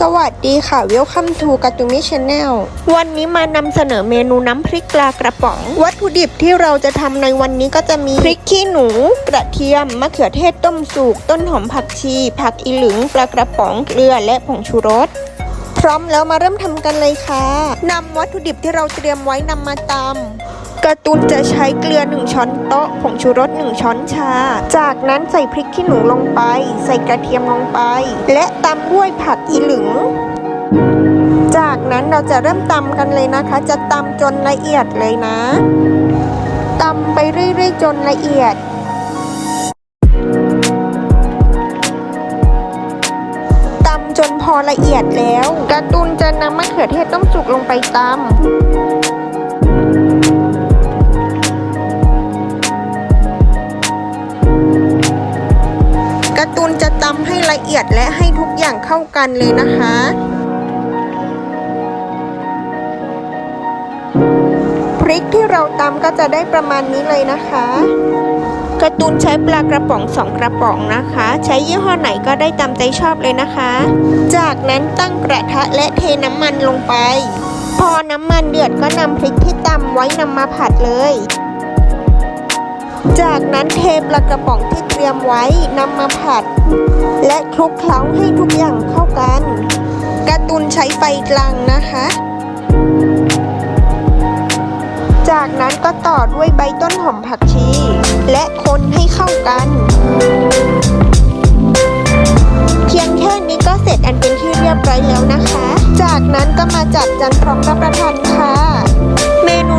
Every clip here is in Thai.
สวัสดีค่ะ Welcome to ก a t u m i Channel วันนี้มานำเสนอเมนูน้ำพริกปลากระป๋อง วัตถุดิบที่เราจะทำในวันนี้ก็จะมี พริกขี้หนู กระเทียม มะเขือเทศต้มสุก ต้นหอมผักชี ผักอีหลึง ปลากระป๋อง เกลือ และผงชูรส พร้อมแล้วมาเริ่มทำกันเลยค่ะนำวัตถุดิบที่เราเตรียมไว้นำมาตำ การ์ตูนจะใช้เกลือ 1 ช้อนโต๊ะ ผงชูรส 1 ช้อนชา จากนั้นใส่พริกขี้หนูลงไป ใส่กระเทียมลงไป และตำด้วยผักอีหลึง จากนั้นเราจะเริ่มตำกันเลยนะคะ จะตำจนละเอียดเลยนะตำไปเรื่อยๆจนละเอียดตำจนพอละเอียดแล้ว การ์ตูนจะนำมะเขือเทศต้มสุกลงไปตำ ตำให้ละเอียดและให้ทุกอย่างเข้ากันเลยนะคะพริกที่เราตำก็จะได้ประมาณนี้เลยนะคะการ์ตูนใช้ปลากระป๋องสองกระป๋องนะคะ ใช้ยี่ห้อไหนก็ได้ตามใจชอบเลยนะคะ จากนั้นตั้งกระทะและเทน้ำมันลงไป พอน้ำมันเดือดก็นำพริกที่ตำไว้นำมาผัดเลย จากนั้นเทปลากระป๋องที่เตรียมไว้นำมาผัด และคลุกเคล้าให้ทุกอย่างเข้ากันกร์ตูนใช้ไฟกลางนะคะ จากนั้นก็ต่อด้วยใบต้นหอมผักชี และคนให้เข้ากัน เพียงแค่นี้ก็เสร็จอันเป็นที่เรียบร้อยแล้วนะคะ จากนั้นก็มาจัดจานพร้อมรับประทานค่ะ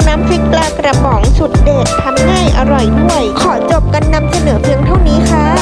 น้ำพริกปลากระป๋องสุดเด็ดทำง่ายอร่อยด้วย ขอจบกันนำเสนอเพียงเท่านี้ค่ะ